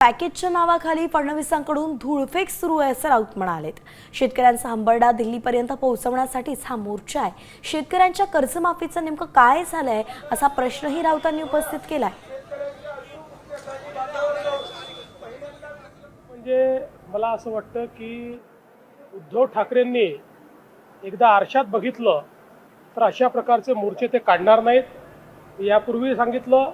पॅकेजच्या नावाखाली फडणवीसांकडून धूळफेक सुरू आहे असं राऊत म्हणालेत. शेतकऱ्यांचा हंबरडा दिल्लीपर्यंत पोहोचवण्यासाठीच हा मोर्चा आहे. शेतकऱ्यांच्या कर्जमाफीचं नेमकं काय झालंय असा प्रश्नही राऊतांनी उपस्थित केलाय. म्हणजे मला असं वाटतं की उद्धव ठाकरेंनी एकदा आरशात बघितलं तर अशा प्रकारचे मोर्चे ते काढणार नाहीत. यापूर्वी सांगितलं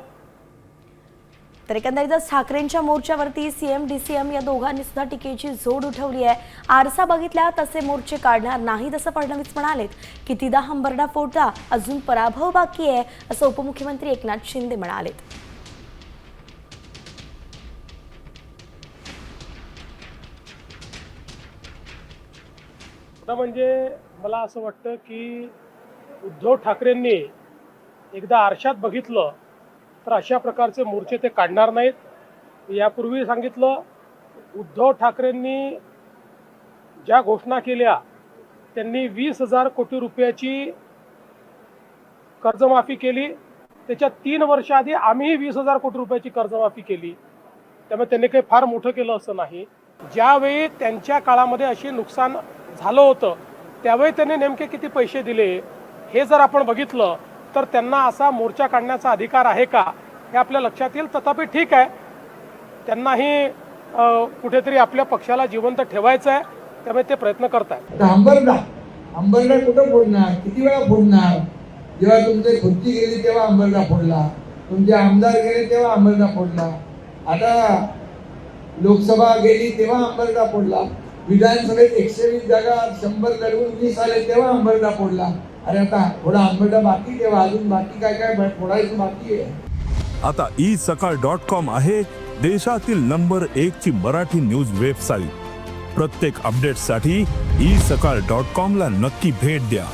तर एकंदरीतच ठाकरेंच्या मोर्चावरती सीएम डीसीएम या दोघांनी सुद्धा टीकेची जोड उठवली आहे. आरसा बघितल्या तसे मोर्चे काढणार नाहीत असं फडणवीस म्हणालेत. कितीदा हंबरडा फोडता अजून पराभव बाकी आहे असं उपमुख्यमंत्री एकनाथ शिंदे म्हणालेत. आता म्हणजे मला असं वाटतं की उद्धव ठाकरेंनी एकदा आरशात बघितलं तर अशा प्रकारचे मोर्चे ते काढणार नाहीत. यापूर्वी सांगितलं उद्धव ठाकरेंनी ज्या घोषणा केल्या त्यांनी वीस हजार कोटी रुपयाची कर्जमाफी केली. त्याच्या तीन वर्षाआधी आम्ही आम्हीही वीस हजार कोटी रुपयाची कर्जमाफी केली. त्यामुळे त्यांनी काही फार मोठं केलं असं नाही. ज्यावेळी त्यांच्या काळामध्ये असे नुकसान झालं होतं त्यावेळी त्यांनी नेमके किती पैसे दिले हे जर आपण बघितलं तर त्यांना असा मोर्चा काढण्याचा अधिकार आहे का हे आपल्या लक्षात येईल. तथापि ठीक आहे. त्यांनाही कुठेतरी आपल्या पक्षाला जिवंत ठेवायचं आहे. त्यामुळे ते प्रयत्न करत आहेत अंबरदा कुठं फोडणार? किती वेळा फोडणार? जेव्हा तुमचे खुर्ची गेली तेव्हा अंबरदा फोडला. तुमचे आमदार गेले तेव्हा अंबरडा फोडला. आता लोकसभा गेली तेव्हा अंबरडा फोडला. विधानसभेत एकशे वीस जागा शंभर लढवून वीस आले तेव्हा अंबरदा फोडला. अरे आता थोडं अंबरडा बाकी तेव्हा अजून बाकी काय काय फोडायचं बाकी आहे. आता ई सकाळ डॉट कॉम आहे देशातील नंबर एक ची मराठी न्यूज वेबसाईट प्रत्येक अपडेटसाठी ई सकाळ डॉट कॉम ला नक्की भेट द्या.